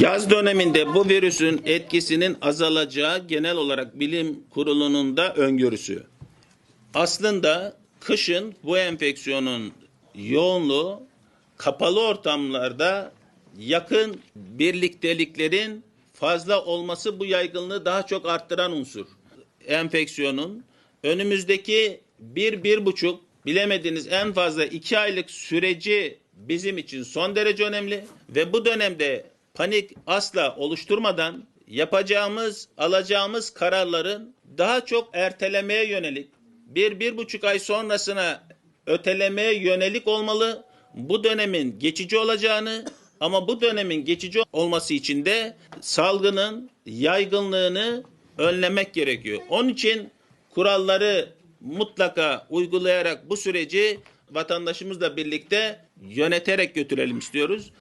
Yaz döneminde bu virüsün etkisinin azalacağı genel olarak bilim kurulunun da öngörüsü. Aslında kışın bu enfeksiyonun yoğunluğu kapalı ortamlarda yakın birlikteliklerin fazla olması bu yaygınlığı daha çok arttıran unsur. Enfeksiyonun önümüzdeki bir, bir buçuk bilemediğiniz en fazla iki aylık süreci bizim için son derece önemli ve bu dönemde panik asla oluşturmadan yapacağımız, alacağımız kararların daha çok ertelemeye yönelik bir, bir buçuk ay sonrasına ötelemeye yönelik olmalı. Bu dönemin geçici olacağını ama bu dönemin geçici olması için de salgının yaygınlığını önlemek gerekiyor. Onun için kuralları mutlaka uygulayarak bu süreci vatandaşımızla birlikte yöneterek götürelim istiyoruz.